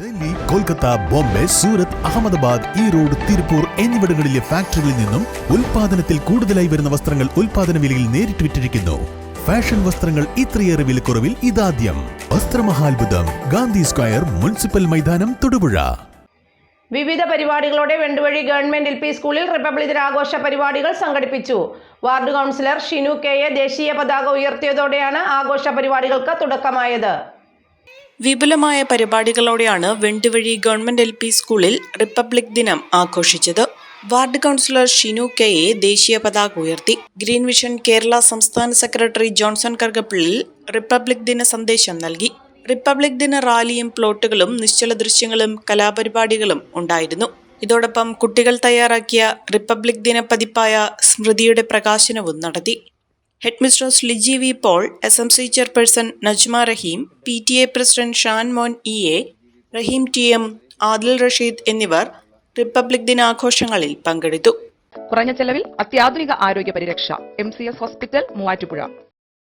ഡൽഹി കൊൽക്കത്ത ബോംബെ സൂറത്ത് അഹമ്മദാബാദ് ഈറോഡ് തിരുപ്പൂർ എന്നിവിടങ്ങളിലെ ഫാക്ടറികളിൽ നിന്നും ഉൽപാദനത്തിൽ കൂടുതലായി വരുന്ന വസ്ത്രങ്ങൾ ഉൽപാദന വിലയിൽ നേരിട്ട് വിറ്റിരിക്കുന്നു. ഫാഷൻ വസ്ത്രങ്ങൾ ഇത്രയേറെ വിലക്കുറവിൽ ഇതാദ്യം. വസ്ത്രമഹാത്ഭുതം ഗാന്ധി സ്ക്വയർ മുനിസിപ്പൽ മൈതാനം തൊടുപുഴ. വിവിധ പരിപാടികളോടെ വെണ്ടുവഴി ഗവൺമെന്റ് എൽ പി സ്കൂളിൽ റിപ്പബ്ലിക് ദിനാഘോഷ പരിപാടികൾ സംഘടിപ്പിച്ചു. വാർഡ് കൗൺസിലർ ഷിനു കെ ദേശീയ പതാക ഉയർത്തിയതോടെയാണ് ആഘോഷ പരിപാടികൾക്ക് തുടക്കമായത്. വിപുലമായ പരിപാടികളോടെയാണ് വെണ്ടുവഴി ഗവൺമെന്റ് എൽ സ്കൂളിൽ റിപ്പബ്ലിക് ദിനം ആഘോഷിച്ചത്. വാർഡ് കൗൺസിലർ ഷിനു കെയെ ദേശീയ പതാക ഉയർത്തി. ഗ്രീൻ വിഷൻ കേരള സംസ്ഥാന സെക്രട്ടറി ജോൺസൺ കർഗപ്പിള്ളിൽ റിപ്പബ്ലിക് ദിന സന്ദേശം നൽകി. റിപ്പബ്ലിക് ദിന റാലിയും പ്ലോട്ടുകളും നിശ്ചല ദൃശ്യങ്ങളും കലാപരിപാടികളും ഉണ്ടായിരുന്നു. ഇതോടൊപ്പം കുട്ടികൾ തയ്യാറാക്കിയ റിപ്പബ്ലിക് ദിന പതിപ്പായ സ്മൃതിയുടെ പ്രകാശനവും നടത്തി. Head mistress Liji V Paul S M C chairperson Najma Raheem P T A president Shan Mon E A Raheem T M Adil Rasheed എന്നിവർ റിപ്പബ്ലിക് ദിനാഘോഷങ്ങളിൽ പങ്കെടുത്തു. കുറഞ്ഞ ചെലവിൽ അത്യാധുനിക ആരോഗ്യ പരിരക്ഷ M C S hospital Muvattupuzha.